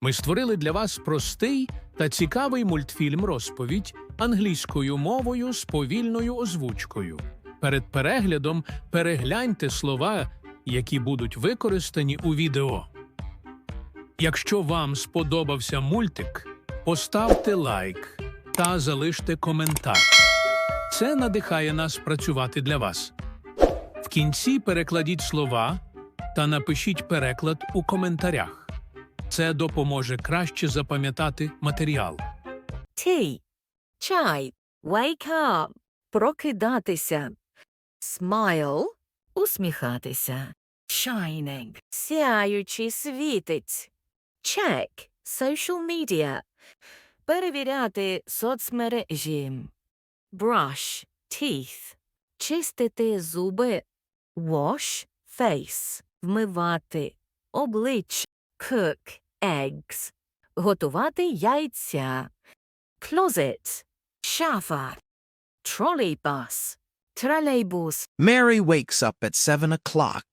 Ми створили для вас простий та цікавий мультфільм розповідь англійською мовою з повільною озвучкою. Перед переглядом перегляньте слова, які будуть використані у відео. Якщо вам сподобався мультик, поставте лайк та залиште коментар. Це надихає нас працювати для вас. В кінці перекладіть слова та напишіть переклад у коментарях. Це допоможе краще запам'ятати матеріал. Tea. Чай. Wake up. Прокидатися. Smile. Усміхатися. Shining. Сяючий світить. Check. Social media. Перевіряти соцмережі. Brush. Teeth. Чистити зуби. Wash. Face. Вмивати. Облич. Cook. Eggs. Готувати яйця. Closet. Шафа. Тролейбус. Тролейбус. Mary wakes up at seven o'clock.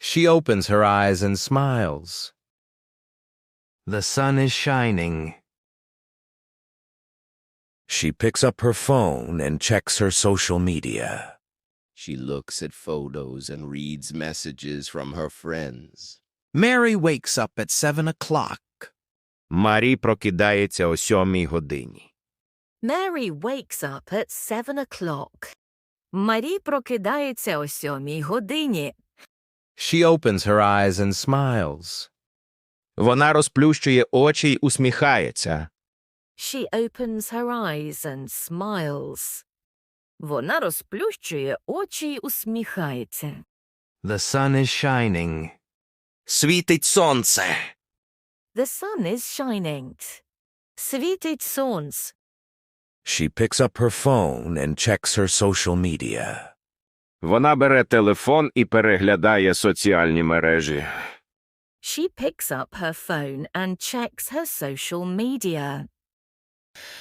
She opens her eyes and smiles. The sun is shining. She picks up her phone and checks her social media. She looks at photos and reads messages from her friends. Mary wakes up at seven o'clock. Марі прокидається о сьомій годині. Mary wakes up at seven o'clock. Марі прокидається о сьомій годині. She opens her eyes and smiles. Вона розплющує очі й усміхається. She opens her eyes and smiles. Вона розплющує очі й усміхається. The sun is shining. Світить сонце. The sun is shining. Світить сонце. She picks up her phone and checks her social media. Вона бере телефон і переглядає соціальні мережі. She picks up her phone and checks her social media.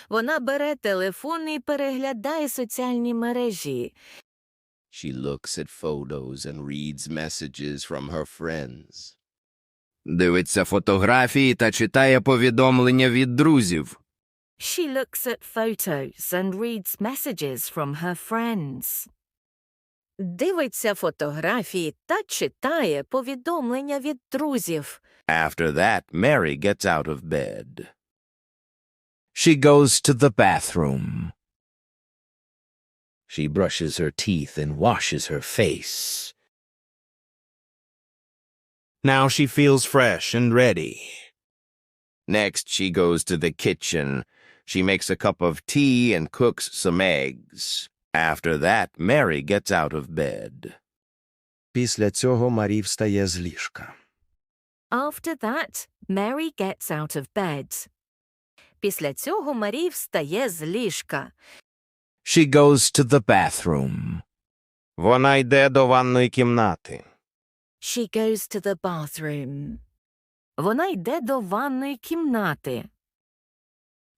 Вона бере телефон і переглядає соціальні мережі. She looks at photos and reads messages from her friends. Дивиться фотографії та читає повідомлення від друзів. She looks at photos and reads messages from her friends. Дивиться фотографії та читає повідомлення від друзів. After that, Mary gets out of bed. She goes to the bathroom. She brushes her teeth and washes her face. Now she feels fresh and ready. Next, she goes to the kitchen. She makes a cup of tea and cooks some eggs. After that, Mary gets out of bed. Після цього Марі встає з ліжка. After that, Mary gets out of bed. Після цього Марі встає з ліжка. She goes to the bathroom. Вона йде до ванної кімнати. She goes to the bathroom. Вона йде до ванної кімнати.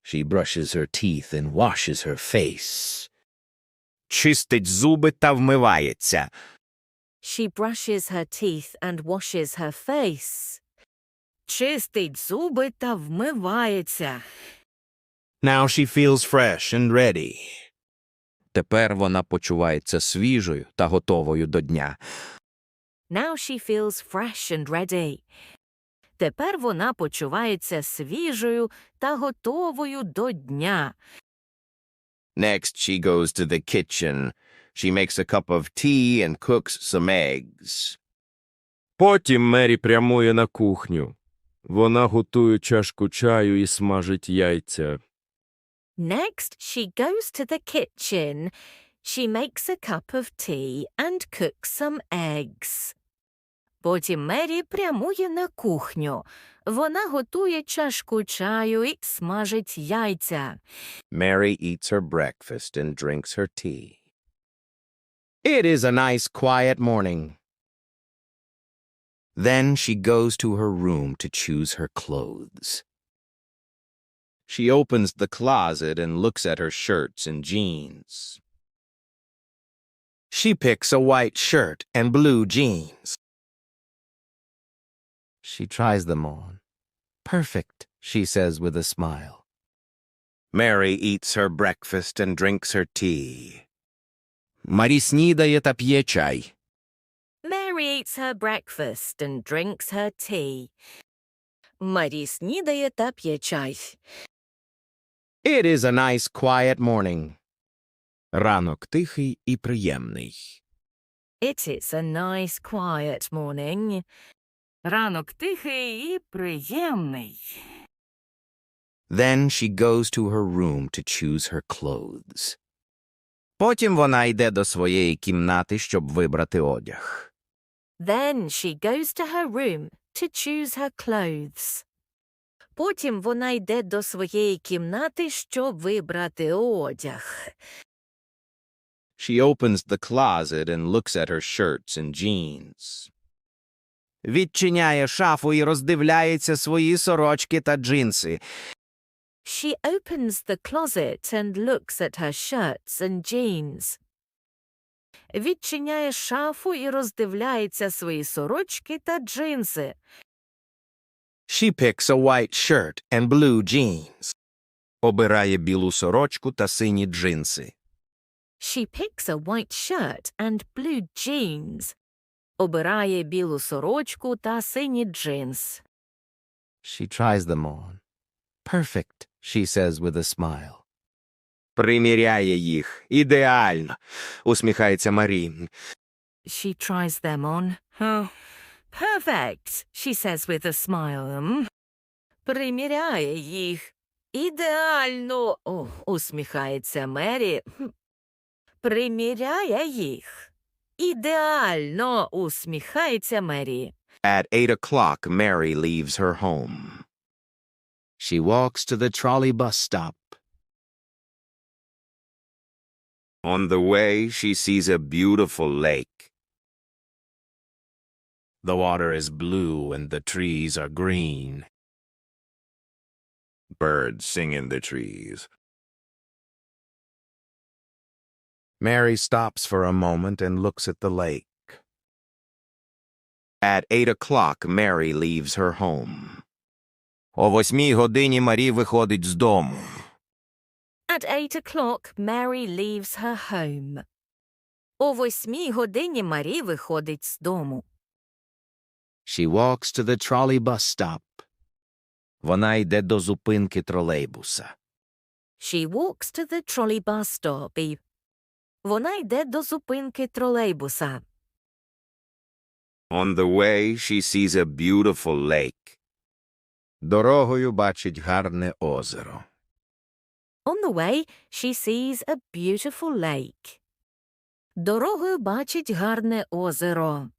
She brushes her teeth and washes her face. Чистить зуби та вмивається. She brushes her teeth and washes her face. Чистить зуби та вмивається. Now she feels fresh and ready. Тепер вона почувається свіжою та готовою до дня. Now she feels fresh and ready. Тепер вона почувається свіжою та готовою до дня. Next, she goes to the kitchen. She makes a cup of tea and cooks some eggs. Потім Мері прямує на кухню. Вона готує чашку чаю і смажить яйця. Next, she goes to the kitchen. She makes a cup of tea and cooks some eggs. Потім Мері прямує на кухню. Вона готує чашку чаю і смажить яйця. Mary eats her breakfast and drinks her tea. It is a nice quiet morning. Then she goes to her room to choose her clothes. She opens the closet and looks at her shirts and jeans. She picks a white shirt and blue jeans. She tries them on. Perfect, she says with a smile. Mary eats her breakfast and drinks her tea. Марі снідає та п'є чай. Mary eats her breakfast and drinks her tea. Марі снідає та п'є чай. It is a nice quiet morning. Ранок тихий і приємний. It is a nice quiet morning. Ранок тихий і приємний. Then she goes to her room to choose her clothes. Потім вона йде до своєї кімнати, щоб вибрати одяг. Then she goes to her room to choose her clothes. Потім вона йде до своєї кімнати, щоб вибрати одяг. She opens the closet and looks at her shirts and jeans. Відчиняє шафу і роздивляється свої сорочки та джинси. She opens the closet and looks at her shirts and jeans. Відчиняє шафу і роздивляється свої сорочки та джинси. She picks a white shirt and blue jeans. Обирає білу сорочку та сині джинси. She picks a white shirt and blue jeans. Обирає білу сорочку та сині джинс. She tries them on. Perfect, she says with a smile. Приміряє їх. Ідеально, усміхається Марі. She tries them on. Oh, perfect, she says with a smile. Приміряє їх. Ідеально, О, усміхається Мері. Приміряє їх. Ідеально, усміхається Мері. At eight o'clock, Mary leaves her home. She walks to the trolley bus stop. On the way, she sees a beautiful lake. The water is blue and the trees are green. Birds sing in the trees. Mary stops for a moment and looks at the lake. At eight o'clock, Mary leaves her home. О восьмій годині Марі виходить з дому. At eight o'clock Mary leaves her home. О восьмій годині Марі виходить з дому. She walks to the trolley bus stop. Вона йде до зупинки тролейбуса. She walks to the trolley bus stop. Вона йде до зупинки тролейбуса. On the way, she sees a beautiful lake. Дорогою бачить гарне озеро. On the way, she sees a beautiful lake. Дорогою бачить гарне озеро.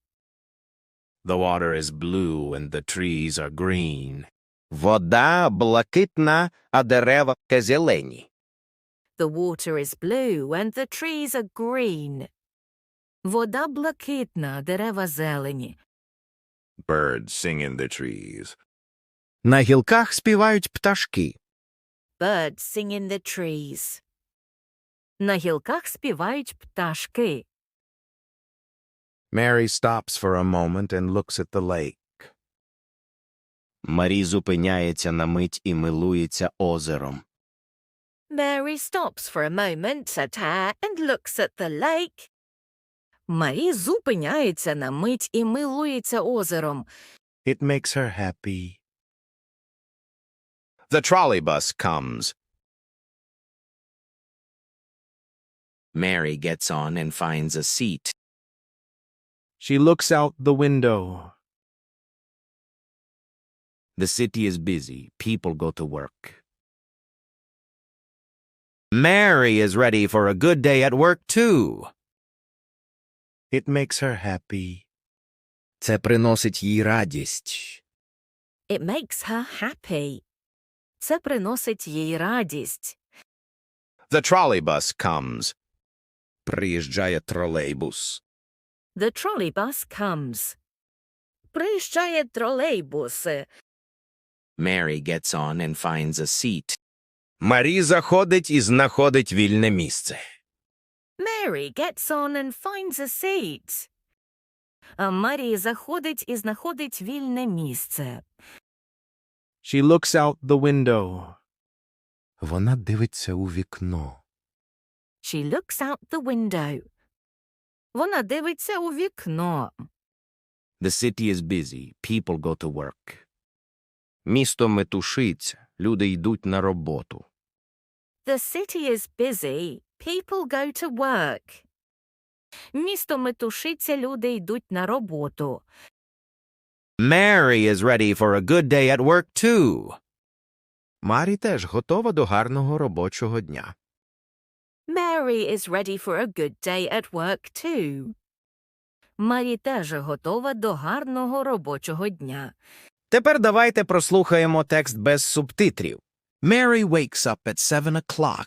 The water is blue and the trees are green. Вода блакитна, а дерева зелені. The water is blue and the trees are green. Вода блакитна, дерева зелені. Birds sing in the trees. На гілках співають пташки. Birds sing in the trees. На гілках співають пташки. Mary stops for a moment and looks at the lake. Марі зупиняється на мить і милується озером. Mary stops for a moment at her and looks at the lake. Марі зупиняється на мить і милується озером. It makes her happy. The trolley bus comes. Mary gets on and finds a seat. She looks out the window. The city is busy. People go to work. Mary is ready for a good day at work, too. It makes her happy. Це приносить їй радість. It makes her happy. Це приносить їй радість. The trolley bus comes. Приїжджає тролейбус. The trolley bus comes. Приїжджає тролейбус. Mary gets on and finds a seat. Марі заходить і знаходить вільне місце. Mary gets on and finds a seat. А Марі заходить і знаходить вільне місце. She looks out the window. Вона дивиться у вікно. She looks out the window. Вона дивиться у вікно. The city is busy. People go to work. Місто метушиться. Люди йдуть на роботу. The city is busy. People go to work. Місто метушиться, люди йдуть на роботу. Mary is ready for a good day at work too. Марі теж готова до гарного робочого дня. Mary is ready for a good day at work too. Марі теж готова до гарного робочого дня. Тепер давайте прослухаємо текст без субтитрів. Mary wakes up at seven o'clock.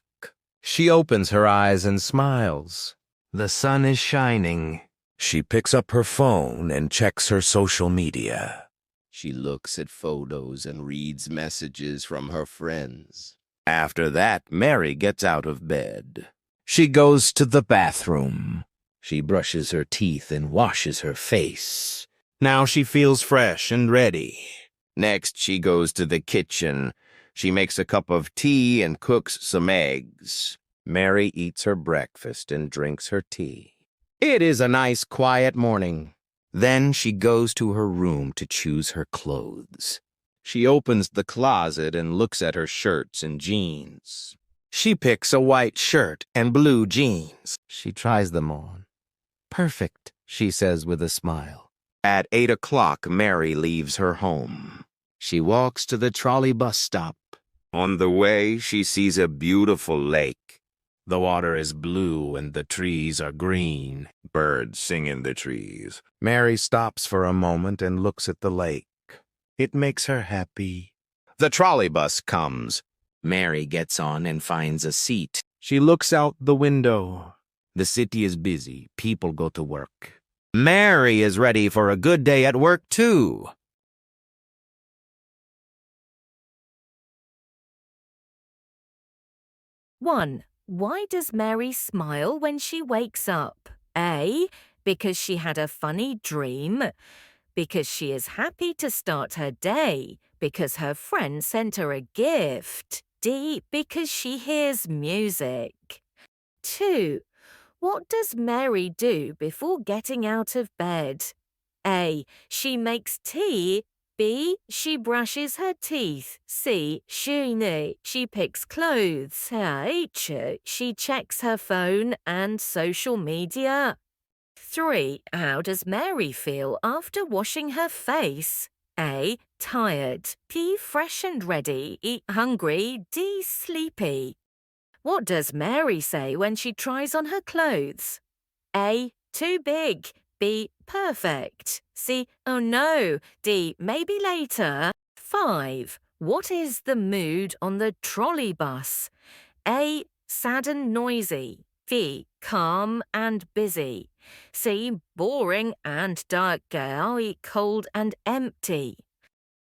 She opens her eyes and smiles. The sun is shining. She picks up her phone and checks her social media. She looks at photos and reads messages from her friends. After that, Mary gets out of bed. She goes to the bathroom. She brushes her teeth and washes her face. Now she feels fresh and ready. Next, she goes to the kitchen. She makes a cup of tea and cooks some eggs. Mary eats her breakfast and drinks her tea. It is a nice, quiet morning. Then she goes to her room to choose her clothes. She opens the closet and looks at her shirts and jeans. She picks a white shirt and blue jeans. She tries them on. Perfect, she says with a smile. At eight o'clock, Mary leaves her home. She walks to the trolley bus stop. On the way, she sees a beautiful lake. The water is blue and the trees are green. Birds sing in the trees. Mary stops for a moment and looks at the lake. It makes her happy. The trolley bus comes. Mary gets on and finds a seat. She looks out the window. The city is busy. People go to work. Mary is ready for a good day at work, too. One. Why does Mary smile when she wakes up? A. Because she had a funny dream. Because she is happy to start her day. Because her friend sent her a gift. D. Because she hears music. 2. What does Mary do before getting out of bed? A. She makes tea. B. She brushes her teeth. C. She, she picks clothes. H. She checks her phone and social media. 3. How does Mary feel after washing her face? A. Tired. P. Fresh and ready. E. Hungry. D. Sleepy. What does Mary say when she tries on her clothes? A. Too big. B. Perfect. C. Oh no. D. Maybe later. 5. What is the mood on the trolley bus? A. Sad and noisy. B. Calm and busy. C. Boring and dark. E. Cold and empty.